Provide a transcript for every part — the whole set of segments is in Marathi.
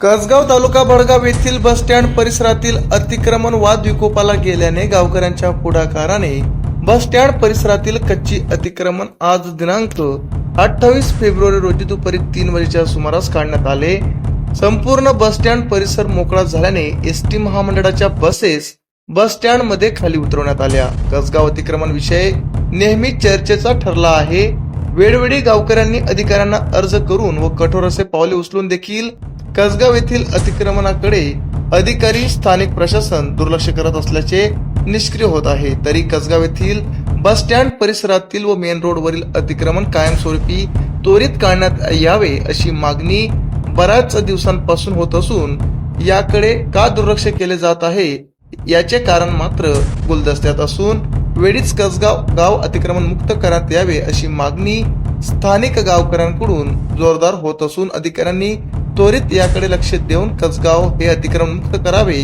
कसगाव तालुका भडगाव येथील बस स्टँड परिसरातील अतिक्रमण वाद विकोपाला गेल्याने गावकऱ्यांच्या पुढाकाराने बस स्टँड परिसरातील कच्ची अतिक्रमण आज दिनांक अठ्ठावीस फेब्रुवारी रोजी दुपारी तीन वाजेच्या सुमारास काढण्यात आले. संपूर्ण बस स्टँड परिसर मोकळा झाल्याने एस टी महामंडळाच्या बसेस बस स्टँडमध्ये खाली उतरवण्यात आल्या. कसगाव अतिक्रमण विषय नेहमी चर्चेचा ठरला आहे. वेळोवेळी गावकऱ्यांनी अधिकाऱ्यांना अर्ज करून व कठोर असे पावले उचलून देखील कसगाव येथील अतिक्रमणाकडे अधिकारी स्थानिक प्रशासन दुर्लक्ष करत असल्याचे निष्क्रिय होत आहे. तरी कसगाव येथील बस स्टँड परिसरातील व मेन रोडवरील अतिक्रमण कायमस्वरूपी त्वरित काढण्यात यावे अशी मागणी बऱ्याच दिवसांपासून होत असून याकडे का दुर्लक्ष केले जात आहे याचे कारण मात्र गुलदस्त्यात असून वेळीच कसगाव गाव अतिक्रमण मुक्त करण्यात यावे अशी मागणी स्थानिक गावकऱ्यांकडून जोरदार होत असून अधिकाऱ्यांनी त्वरित याकडे लक्ष देऊन कसगाव हे अतिक्रमण मुक्त करावे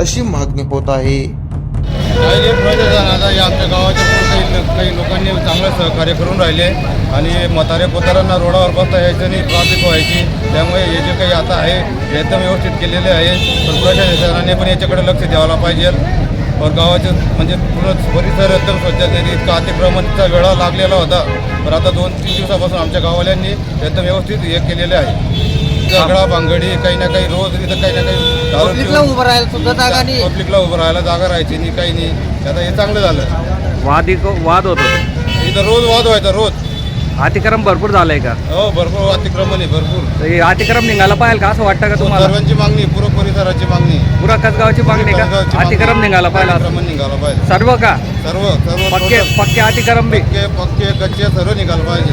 अशी मागणी होत आहे. काही आता या आमच्या गावाच्या काही काही लोकांनी चांगलं सहकार्य करून राहिले आणि म्हातारे पोतारांना रोडावर बसता यायचं आणि ट्रॉफिक व्हायची. त्यामुळे हे जे काही आता आहे हे एकदम व्यवस्थित केलेले आहे. पण प्रशासनाने पण याच्याकडे लक्ष द्यायला पाहिजे. पण गावाचे म्हणजे पूर्ण परिसर एकदम स्वच्छतेने इतका अतिक्रमणचा वेळा लागलेला होता. पण आता दोन तीन दिवसापासून आमच्या गाववाल्यांनी एकदम व्यवस्थित हे केलेले आहे. झगडा भांगडी काही ना काही रोज इथं काही ना काही दारू पब्लिकला उभं राहायला सुद्धा जागा नाही. पब्लिकला उभं राहायला जागा राहायची नाही काही नाही. आता हे चांगलं झालं. वाद इक- वाद होतो. इथं रोज वाद व्हायचा रोज. अतिक्रम भरपूर झालंय का? हो भरपूर अतिक्रमण आहे भरपूर. तर हे अतिक्रम निघायला पाहिजे का? असं वाटतं का तुम्हाला? सर्वांची मागणी पूर्ण परिसराची मागणी पुरा कसगावची मागणी का? मागणी. अतिक्रम निघाला पाहिजे असं. अतिक्रमण निघाला पाहिजे. सर्व का? सर्व सर्व पक्के total पक्के अतिक्रम बी. पक्के पक्के कच्चे सर्व निघाला पाहिजे.